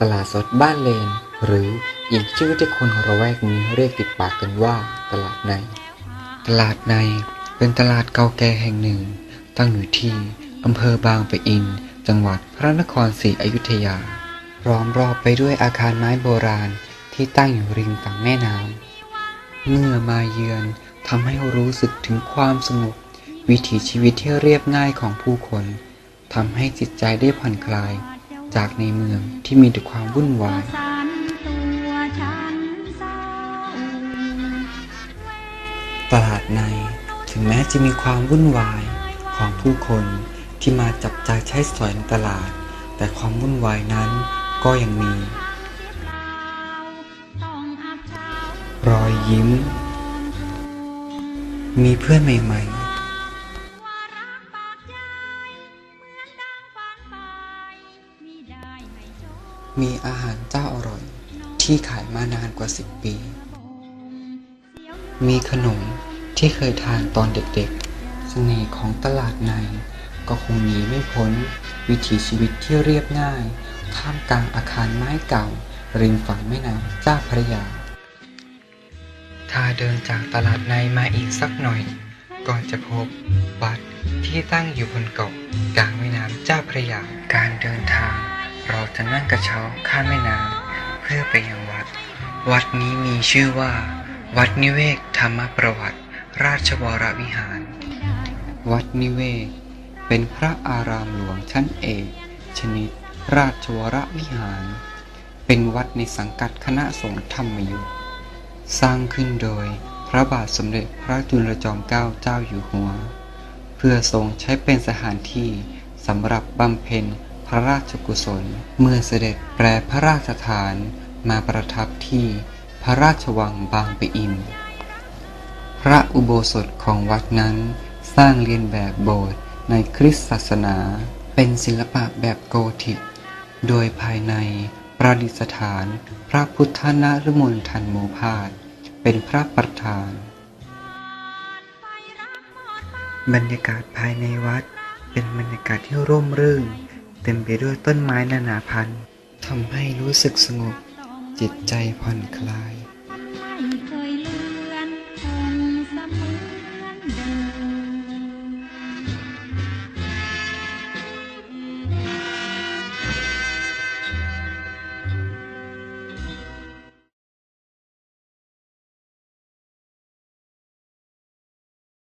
ตลาดสดบ้านเลน หรืออีกชื่อที่คนระแวกนี้เรียกติดปากกันว่า ตลาดใน ตลาดในเป็นตลาดเก่าแก่แห่งหนึ่ง ตั้งอยู่ที่อำเภอบางปะอิน จังหวัดพระนครศรีอยุธยาล้อมรอบไปด้วยอาคารไม้โบราณที่ตั้งอยู่ริมฝั่งแม่น้ำเมื่อมาเยือนทำให้รู้สึกถึงความสงบวิถีชีวิตที่เรียบง่ายของผู้คนทำให้จิตใจได้ผ่อนคลาย จากในเมืองที่มีแต่ความวุ่นวาย ตลาดในถึงแม้จะมีความวุ่นวายของผู้คนที่มาจับจ่ายใช้สอยในตลาด แต่ความวุ่นวายนั้นก็ยังมี รอยยิ้ม มีเพื่อนใหม่ว่ มีอาหารเจ้าอร่อย ที่ขายมานานกว่า 10 ปี มีขนมที่เคยทานตอนเด็กๆ เสน่ห์ของตลาดใน ก็คงหนีไม่พ้น วิถีชีวิตที่เรียบง่าย ท่ามกลางอาคารไม้เก่า ริมฝั่งแม่น้ำเจ้าพระยา ถ้าเดินจากตลาดในมาอีกสักหน่อย ก่อนจะพบวัดที่ตั้งอยู่บนเกาะกลางแม่น้ำเจ้าพระยา การเดินทาง เราจะนั่งกระเช้าข้ามแม่น้ำเพื่อไปยังวัด วัดนี้มีชื่อว่า วัดนิเวศธรรมประวัติ ราชวรวิหาร วัดนิเวศ เป็นพระอารามหลวงชั้นเอกชนิด ราชวรวิหาร เป็นวัดในสังกัดคณะสงฆ์ธรรมยุทธสร้างขึ้นโดยพระบาทสมเด็จพระจุลจอมเกล้าเจ้าอยู่หัว เพื่อทรงใช้เป็นสถานที่สำหรับบำเพ็ญ พระราชกุศล เมื่อเสด็จแปรพระราชฐานมาประทับที่พระราชวังบางปะอิน พระอุโบสถของวัดนั้นสร้างเรียนแบบโบสถ์ในคริสตศาสนา เป็นศิลปะแบบโกธิก โดยภายในประดิษฐานพระพุทธนฤมลทันโมพาสเป็นพระประธาน บรรยากาศภายในวัดเป็นบรรยากาศที่ร่มรื่น เต็มไปด้วยต้นไม้นานาพันธุ์ทำให้รู้สึกสงบ จิตใจผ่อนคลาย